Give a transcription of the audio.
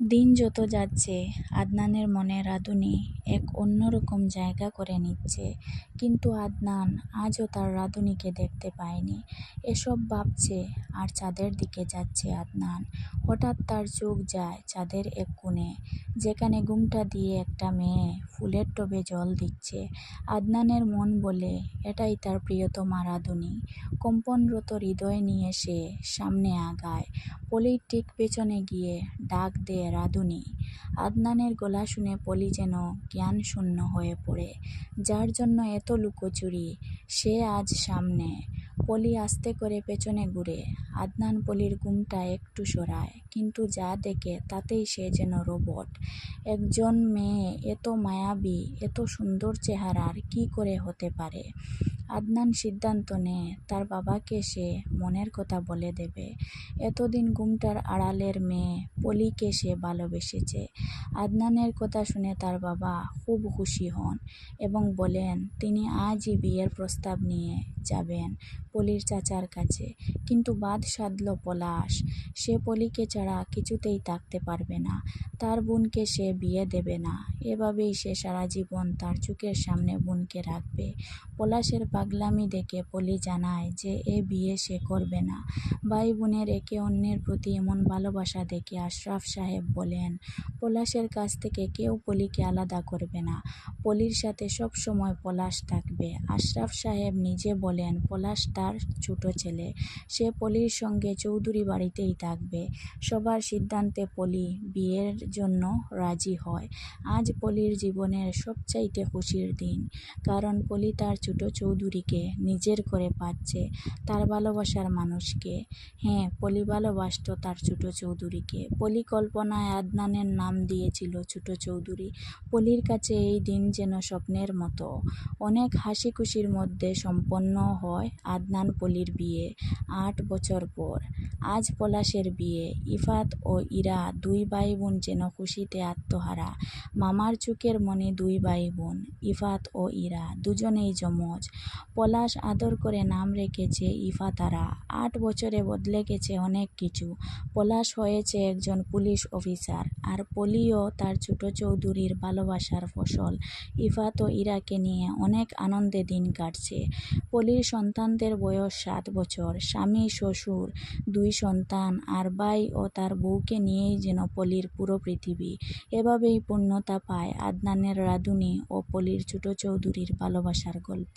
দিন যত যাচ্ছে, আদনানের মনে রাঁধুনি এক অন্যরকম জায়গা করে নিচ্ছে। কিন্তু আদনান আজও তার রাঁধুনিকে দেখতে পায়নি। এসব ভাবছে আর চাঁদের দিকে যাচ্ছে আদনান। হঠাৎ তার চোখ যায় চাঁদের এক কোণে। যেখানে ঘুমটা দিয়ে একটা মেয়ে ফুলের টবে জল দিচ্ছে। আদনানের মন বলে, এটাই তার প্রিয়তমা রাঁধুনি কম্পনরত হৃদয় নিয়ে সে সামনে আগায়। পলির ঠিক পেছনে গিয়ে ডাক দেয় রাঁধুনি। আদনানের গলা শুনে পলি যেন জ্ঞান শূন্য হয়ে পড়ে। যার জন্য এত লুকোচুরি, সে আজ সামনে পলি আস্তে করে পেছনে ঘুরে, আদনান পলির ঘুমটা একটু সরায়, কিন্তু যা দেখে তাতেই সে যেন রোবট। একজন মেয়ে এত মায়াবী, এত সুন্দর চেহারার, কি করে হতে পারে? আদনান সিদ্ধান্ত নেয় তার বাবাকে সে মনের কথা বলে দেবে। এতদিন ঘুমটার আড়ালের মেয়ে পলিকে সে ভালোবেসেছে। আদনানের কথা শুনে তার বাবা খুব খুশি হন এবং বলেন, তিনি আজই বিয়ের প্রস্তাব নিয়ে যাবেন পলির চাচার কাছে। কিন্তু বাদ সাধল পলাশ। সে পলিকে ছাড়া কিছুতেই থাকতে পারবে না। তার বোনকে সে বিয়ে দেবে না। এভাবেই সে সারা জীবন তার চোখের সামনে বোনকে রাখবে। পলাশের পাগলামি দেখে পলি জানায় যে এ বিয়ে সে করবে না। ভাই বোনের একে অন্যের প্রতি এমন ভালোবাসা দেখে আশরাফ সাহেব বলেন, পলাশের কাছ থেকে কেউ পলিকে আলাদা করবে না। পলির সাথে সব সময় পলাশ থাকবে। আশরাফ সাহেব নিজে বলেন, পলাশ তার ছোট ছেলে। সে পলির সঙ্গে চৌধুরী বাড়িতেই থাকবে। সবার সিদ্ধান্তে পলি বিয়ের জন্য রাজি হয়। আজ পলির জীবনের সবচাইতে খুশির দিন। কারণ পলি তার ছোট চৌধুরীকে নিজের করে পাচ্ছে তার ভালোবাসার মানুষকে। হ্যাঁ পলি ভালোবাসত তার ছোট চৌধুরীকে। পলি কল্পনায় আদনানের নাম দিয়েছিল ছোট চৌধুরী। পলির কাছে এই দিন যেন স্বপ্নের মতো। অনেক হাসি খুশির মধ্যে সম্পন্ন হয় আদনান পলির বিয়ে আট বছর পর। আজ পলাশের বিয়ে। ইফাত ও ইরা দুই ভাই বোন যেন খুশিতে আত্মহারা। মামার চোখের মনে দুই ভাই বোন ইফাত ও ইরা। দুজনেই যমজ। পলাশ আদর করে নাম রেখেছে ইফাতারা। আট বছরে বদলে গেছে অনেক কিছু। পলাশ হয়েছে একজন পুলিশ অফিসার। আর পলিও তার ছোট চৌধুরীর ভালোবাসার ফসল। ইফাত ও ইরাকে নিয়ে অনেক আনন্দে দিন কাটছে। পলির সন্তানদের বয়স সাত বছর। স্বামী, শ্বশুর, দুই সন্তান, আর ভাই ও তার বউকে নিয়েই যেন পলির পুরো পৃথিবী। এভাবেই পূর্ণতা পায় আদনানের রাঁধুনি ও পলির ছোট চৌধুরীর ভালোবাসার গল্প।